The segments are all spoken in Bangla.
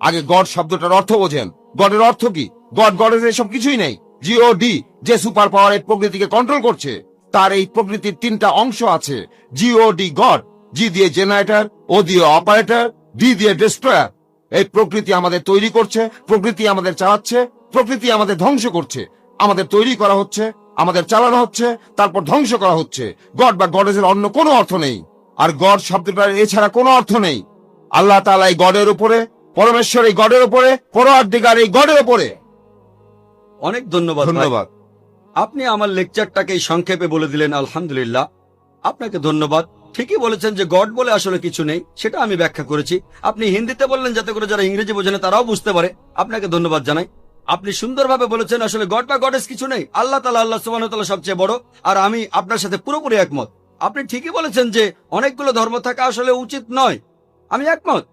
আগে গড শব্দটার অর্থ বোঝেন। গডের অর্থ কি? গড গডের এসব কিছুই নেই। জিও ডি যে সুপার পাওয়ার এই প্রকৃতিকে কন্ট্রোল করছে, তার এই প্রকৃতির তিনটা অংশ আছে। Jio D god. জি দিয়ে জেনারেটর ও দিয়ে অপারেটর ডি দিয়ে ডিস্ট্রয়ার এই প্রকৃতি আমাদের তৈরি করছে, প্রকৃতি আমাদের চালাচ্ছে, প্রকৃতি আমাদের ধ্বংস করছে। আমাদের তৈরি করা হচ্ছে, আমাদের চালানো হচ্ছে, তারপর ধ্বংস করা হচ্ছে। গড বা গডেজের অন্য কোনো অর্থ নেই। আর গড শব্দটার এছাড়া কোনো অর্থ নেই। আল্লাহ তালা এই গডের উপরে পরমেশ্বর এই গডের উপরে পরোয়ারদিগার এই গডের উপরে। অনেক ধন্যবাদ ধন্যবাদ। আপনি আমার লেকচারটাকে সংক্ষেপে বলে দিলেন আলহামদুলিল্লাহ। আপনাকে ধন্যবাদ। ঠিকই বলেছেন যে গড বলে আসলে কিছু নেই সেটা আমি ব্যাখ্যা করেছি। আপনি হিন্দিতে বললেন যাতে করে যারা ইংরেজি বোঝে না তারাও বুঝতে পারে। আপনাকে ধন্যবাদ জানাই। আপনি সুন্দরভাবে বলেছেন আসলে গড বা গডেস কিছু নেই। আল্লাহ তালা আল্লাহ সুবাহ তালা সবচেয়ে বড়। আর আমি আপনার সাথে পুরোপুরি একমত। আপনি ঠিকই বলেছেন যে অনেকগুলো ধর্ম থাকা আসলে উচিত নয়। আমি একমত।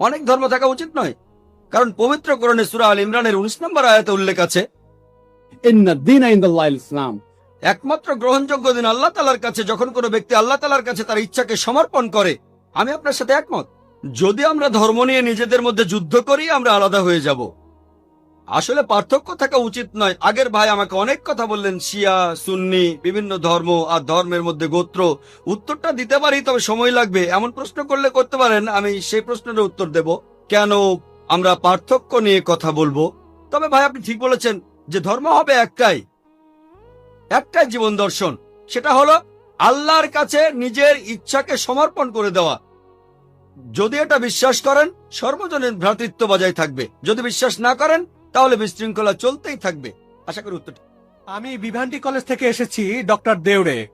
অনেক ধর্ম থাকা উচিত নয়। কারণ পবিত্র করণে সুরা আল ইমরানের উনিশ নম্বর আয়াতে উল্লেখ আছে ইসলাম। একমাত্র গ্রহণযোগ্য দিন আল্লাহ তালার কাছে যখন কোনো ব্যক্তি আল্লাহ তালার কাছে তার ইচ্ছাকে সমর্পণ করে আমি আপনার সাথে একমত। যদি আমরা ধর্ম নিয়ে নিজেদের মধ্যে যুদ্ধ করি আমরা আলাদা হয়ে যাব। আসলে পার্থক্য থাকা উচিত নয়। আগের ভাই আমাকে অনেক কথা বললেন, শিয়া, সুন্নি, বিভিন্ন ধর্ম আর ধর্মের মধ্যে গোত্র। উত্তরটা দিতে পারি, তবে সময় লাগবে। এমন প্রশ্ন করলে করতে পারেন, আমি সেই প্রশ্নের উত্তর দেব। কেন আমরা পার্থক্য নিয়ে কথা বলব? তবে ভাই, আপনি ঠিক বলেছেন যে ধর্ম হবে একটাই। একটাই জীবন দর্শন। সেটা হলো আল্লাহর কাছে নিজের ইচ্ছাকে সমর্পণ করে দেওয়া। যদি এটা বিশ্বাস করেন, সর্বজনীন ভ্রাতৃত্ব বজায় থাকবে। যদি বিশ্বাস না করেন তাহলে বিশৃঙ্খলা চলতেই থাকবে। আশা করি উত্তর আমি বিভান্ডি কলেজ থেকে এসেছি, ডক্টর দেওড়ে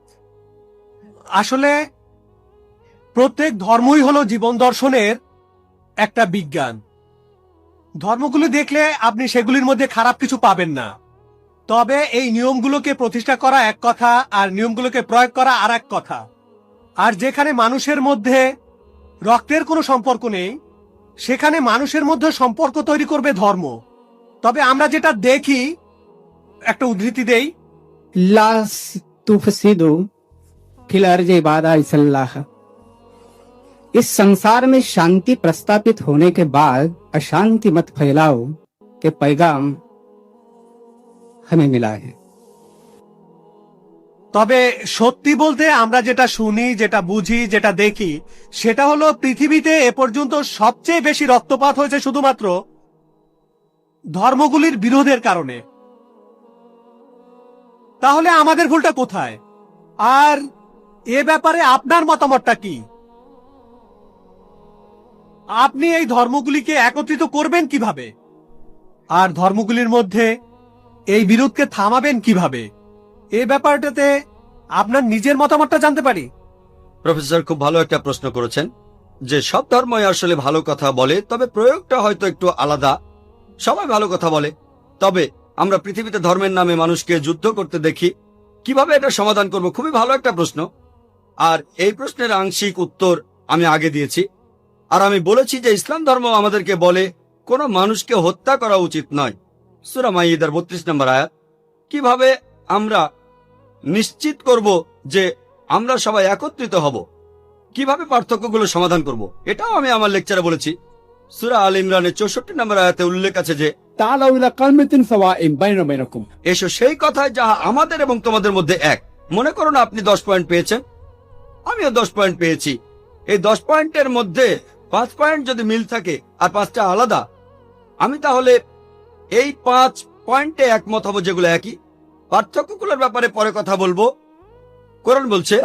আসলে প্রত্যেক ধর্মই হলো জীবন দর্শনের একটা বিজ্ঞান। ধর্মগুলো দেখলে আপনি সেগুলির মধ্যে খারাপ কিছু পাবেন না। তবে এই নিয়মগুলোকে প্রতিষ্ঠা করা এক কথা, আর নিয়মগুলোকে প্রয়োগ করা আর এক কথা। আর যেখানে মানুষের মধ্যে রক্তের কোনো সম্পর্ক নেই, সেখানে মানুষের মধ্যে সম্পর্ক তৈরি করবে ধর্ম। তবে আমরা যেটা দেখি একটা উদ্ধৃতি দেই। লাস তুফসিদু খিলার যে বাদা ইসল্লাহ इस संसार में शांति प्रस्तापित होने के बाद अशांति मत फैलाओ के पैगाम हमें मिला है তবে সত্যি বলতে আমরা যেটা শুনি যেটা বুঝি যেটা দেখি সেটা হলো পৃথিবীতে এ পর্যন্ত সবচেয়ে বেশি রক্তপাত হয়েছে শুধুমাত্র ধর্মগুলির বিরোধের কারণে। তাহলে আমাদের ভুলটা কোথায়? আর এ ব্যাপারে আপনার মতামতটা কি? আপনি এই ধর্মগুলিকে একত্রিত করবেন কীভাবে? আর ধর্মগুলির মধ্যে এই বিরোধকে থামাবেন কীভাবে? এ ব্যাপারটাতে আপনার নিজের মতামতটা জানতে পারি। প্রফেসর, খুব ভালো একটা প্রশ্ন করেছেন যে সব ধর্মই আসলে ভালো কথা বলে, তবে প্রয়োগটা হয়তো একটু আলাদা। সবাই ভালো কথা বলে। তবে আমরা পৃথিবীতে ধর্মের নামে মানুষকে যুদ্ধ করতে দেখি। কীভাবে এটা সমাধান করব? খুবই ভালো একটা প্রশ্ন। আর এই প্রশ্নের আংশিক উত্তর আমি আগে দিয়েছি। আর আমি বলেছি যে ইসলাম ধর্ম আমাদেরকে বলে, কোনো মানুষকে হত্যা করা উচিত নয়। সুরা মাইদার বত্রিশ নম্বর আয়াত। কীভাবে আমরা নিশ্চিত করব যে আমরা সবাই একত্রিত হব? কীভাবে পার্থক্যগুলো সমাধান করব? এটাও আমি আমার লেকচারে বলেছি। সুরা আল ইমরানের চৌষট্টি নম্বর আয়াতে উল্লেখ আছে যে এসো সেই কথায় যাহা আমাদের এবং তোমাদের মধ্যে এক। মনে করো না আপনি দশ পয়েন্ট পেয়েছেন? আমিও দশ পয়েন্ট পেয়েছি। এই দশ পয়েন্টের মধ্যে পাঁচ পয়েন্ট যদি মিল থাকে আর পাঁচটা আলাদা আমি তাহলে এই পাঁচ পয়েন্টে একমত হব যেগুলো একই? পার্থক্যগুলোর ব্যাপারে পরে কথা বলব। কোরআন বলছে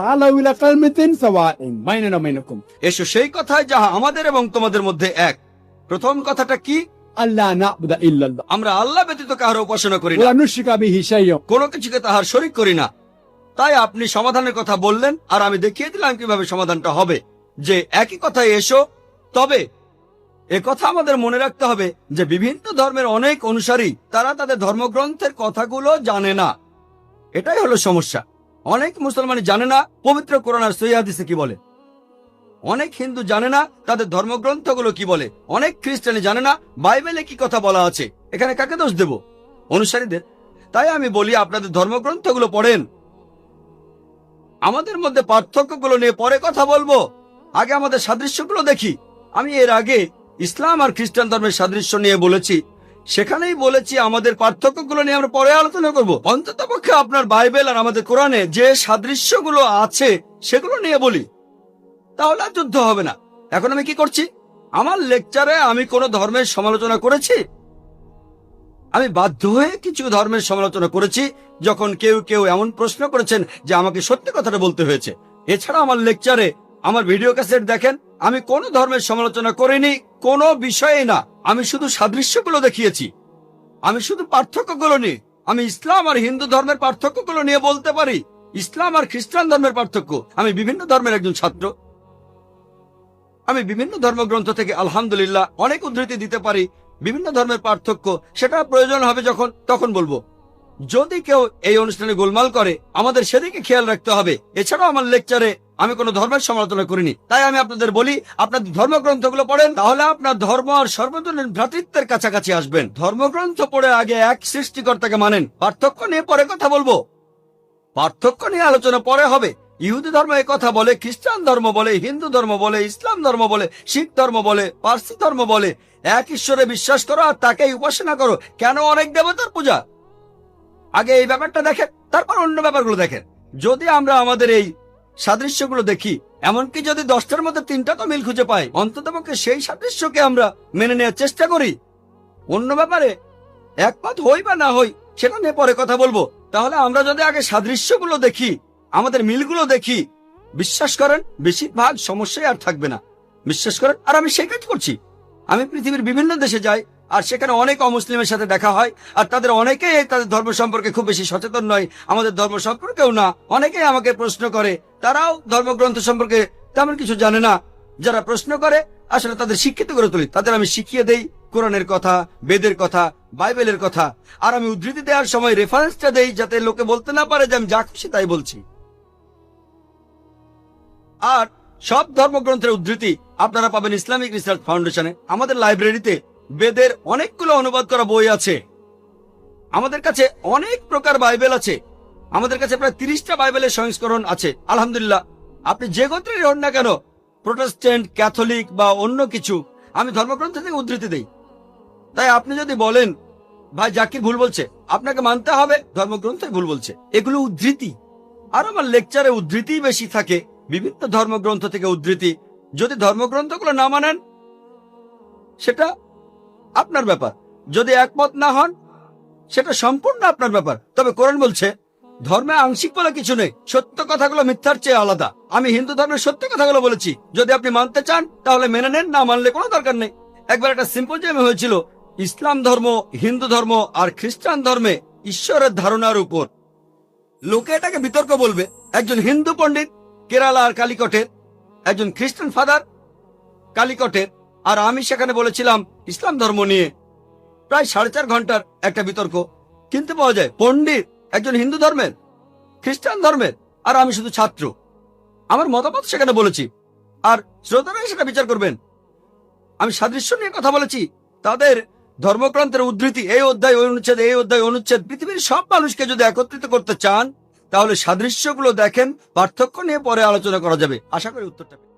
এসো সেই কথায় যাহা আমাদের এবং তোমাদের মধ্যে এক। প্রথম কথাটা কি? আল্লাহ নাবুদা ইল্লাল্লাহ। আমরা আল্লাহ ব্যতীত কাহার উপাসনা করি না। নুশিকা বিহি শাইয়্যা কোনো কিছুকে তাহার শরীক করি না। তাই আপনি সমাধানের কথা বললেন আর আমি দেখিয়ে দিলাম কীভাবে সমাধানটা হবে। যে একই কথায় এসো তবে এ কথা আমাদের মনে রাখতে হবে যে বিভিন্ন ধর্মের অনেক অনুসারী তারা তাদের ধর্মগ্রন্থের কথাগুলো জানে না। এটাই হলো সমস্যা। অনেক মুসলমান জানে না পবিত্র কোরআন আর সৈয়াদিসে কি বলে? অনেক হিন্দু জানে না তাদের ধর্মগ্রন্থগুলো কি বলে। অনেক খ্রিস্টানি জানে না বাইবেলে কি কথা বলা আছে। এখানে কাকে দোষ দেব? অনুসারীদের। তাই আমি বলি, আপনাদের ধর্মগ্রন্থগুলো পড়েন। আমাদের মধ্যে পার্থক্যগুলো নিয়ে পরে কথা বলব। আগে আমাদের সাদৃশ্যগুলো দেখি। আমি এর আগে ইসলাম আর খ্রিস্টান ধর্মের সাদৃশ্য নিয়ে বলেছি। সেখানেই বলেছি, আমাদের পার্থক্যগুলো নিয়ে আমরা পরে আলোচনা করব। অন্তত পক্ষে আপনার বাইবেল আর আমাদের কোরআনে যে সাদৃশ্যগুলো আছে, সেগুলো নিয়ে বলি। তাহলে আর যুদ্ধ হবে না। এখন আমি কি করছি? আমার লেকচারে আমি কোনো ধর্মের সমালোচনা করেছি? আমি বাধ্য হয়ে কিছু ধর্মের সমালোচনা করেছি, যখন কেউ কেউ এমন প্রশ্ন করেছেন যে আমাকে সত্যি কথাটা বলতে হয়েছে। এছাড়া আমার লেকচারে আমার ভিডিও ক্যাসেট দেখেন, আমি কোনো ধর্মের সমালোচনা করিনি, কোনো বিষয়ে না। আমি শুধু সাদৃশ্যগুলো দেখিয়েছি। আমি শুধু পার্থক্যগুলো নিয়ে, আমি ইসলাম আর হিন্দু ধর্মের পার্থক্যগুলো নিয়ে বলতে পারি। ইসলাম আর খ্রিস্টান ধর্মের পার্থক্য। আমি বিভিন্ন ধর্মের একজন ছাত্র। আমি বিভিন্ন ধর্মগ্রন্থ থেকে আলহামদুলিল্লাহ অনেক উদ্ধৃতি দিতে পারি, বিভিন্ন ধর্মের পার্থক্য, সেটা প্রয়োজন হবে যখন, তখন বলব। যদি কেউ এই অনুষ্ঠানে গোলমাল করে, আমাদের সেদিকে খেয়াল রাখতে হবে। এছাড়াও আমার লেকচারে আমি কোনো ধর্মের সমালোচনা করিনি। তাই আমি আপনাদের বলি, আপনার ধর্মগ্রন্থগুলো পড়েন, তাহলে আপনার ধর্ম আর সর্বজনীন ভ্রাতৃত্বের কাছাকাছি আসবেন। ধর্মগ্রন্থ পড়ে আগে এক সৃষ্টিকর্তাকে মানেন। পার্থক্য নিয়ে পরে কথা বলব। পার্থক্য নিয়ে আলোচনা পরে হবে। ইহুদি ধর্ম এই কথা বলে, খ্রিস্টান ধর্ম বলে, হিন্দু ধর্ম বলে, ইসলাম ধর্ম বলে, শিখ ধর্ম বলে, পার্সি ধর্ম বলে, এক ঈশ্বরে বিশ্বাস করো আর তাকেই উপাসনা করো। কেন অনেক দেবতার পূজা? আগে এই ব্যাপারটা দেখেন, তারপর অন্য ব্যাপারগুলো দেখেন। যদি আমরা আমাদের এই সাদৃশ্যগুলো দেখি, এমনকি যদি দশটার মধ্যে তিনটা তো মিল খুঁজে পাই, অন্তত সেই সাদৃশ্যকে আমরা মেনে নেওয়ার চেষ্টা করি। অন্য ব্যাপারে একমত হই বা না হই সেটা নিয়ে পরে কথা বলব। তাহলে আমরা যদি আগে সাদৃশ্যগুলো দেখি আমাদের মিলগুলো দেখি। বিশ্বাস করেন, বেশিরভাগ সমস্যাই আর থাকবে না। বিশ্বাস করেন, আর আমি সেই কাজ করছি। আমি পৃথিবীর বিভিন্ন দেশে যাই, আর সেখানে অনেক অমুসলিমের সাথে দেখা হয়, আর তাদের অনেকেই তাদের ধর্ম সম্পর্কে খুব বেশি সচেতন নয়, আমাদের ধর্ম সম্পর্কেও না। অনেকেই আমাকে প্রশ্ন করে, তারাও ধর্মগ্রন্থ সম্পর্কে তেমন কিছু জানে না। যারা প্রশ্ন করে, আসলে তাদের শিক্ষিত করে তুলি। তাদের আমি শিখিয়ে দেই কোরআনের কথা, বেদের কথা, বাইবেলের কথা। আর আমি উদ্ধৃতি দেওয়ার সময় রেফারেন্সটা দেই যাতে লোকে বলতে না পারে যে আমি যা খুশি তাই বলছি। আর সব ধর্মগ্রন্থের উদ্ধৃতি আপনারা পাবেন ইসলামিক রিসার্চ ফাউন্ডেশনে। আমাদের লাইব্রেরিতে বেদের অনেকগুলো অনুবাদ করা বই আছে। আমাদের কাছে অনেক প্রকার বাইবেল আছে। আমাদের কাছে প্রায় তিরিশটা বাইবেলের সংস্করণ আছে। আলহামদুলিল্লাহ, আপনি যে গোত্রেরই হন না কেন, প্রোটেস্ট্যান্ট, ক্যাথলিক বা অন্য কিছু, আমি ধর্মগ্রন্থ থেকে উদ্ধৃতি দেই। তাই আপনি যদি বলেন, ভাই জাকির ভুল বলছে, আপনাকে মানতে হবে ধর্মগ্রন্থে ভুল বলছে। এগুলো উদ্ধৃতি। আর আমার লেকচারে উদ্ধৃতি বেশি থাকে। বিভিন্ন ধর্মগ্রন্থ থেকে উদ্ধৃতি। যদি ধর্মগ্রন্থগুলো না মানেন, সেটা আপনার ব্যাপার। যদি একমত না হন, সেটা সম্পূর্ণ আপনার ব্যাপার। তবে কোরআন বলছে, ধর্মে আংশিক বলে কিছু নেই, সত্য কথাগুলো মিথ্যার চেয়ে আলাদা। আমি হিন্দু ধর্মের সত্য কথাগুলো বলেছি। যদি আপনি মানতে চান, তাহলে মেনে নেন, না মানলে কোনো দরকার নেই। একবার একটা সিম্পোজিয়ামে হয়েছিল, ইসলাম ধর্ম, হিন্দু ধর্ম আর খ্রিস্টান ধর্মে ঈশ্বরের ধারণার উপর। লোকে এটাকে বিতর্ক বলবে, একজন হিন্দু পণ্ডিত কেরালা আর কালিকটের একজন খ্রিস্টান ফাদার কালিকটের। আর আমি সেখানে বলেছিলাম, ইসলাম ধর্ম নিয়ে প্রায় সাড়ে চার ঘণ্টার একটা বিতর্ক। কিনতে পাওয়া যায়, পণ্ডিত একজন হিন্দু ধর্মের, খ্রিস্টান ধর্মের, আর আমি শুধু ছাত্র। আমার মতামত সেখানে বলেছি। আর শ্রোতারাই সেটা বিচার করবেন। আমি সাদৃশ্য নিয়ে কথা বলেছি। তাদের ধর্মক্রান্তের উদ্ধৃতি, এই অধ্যায়, অনুচ্ছেদ, এই অধ্যায়, অনুচ্ছেদ, পৃথিবীর সব মানুষকে যদি একত্রিত করতে চান তাহলে সাদৃশ্যগুলো দেখেন পার্থক্য নিয়ে পরে আলোচনা করা যাবে। আশা করি উত্তরটা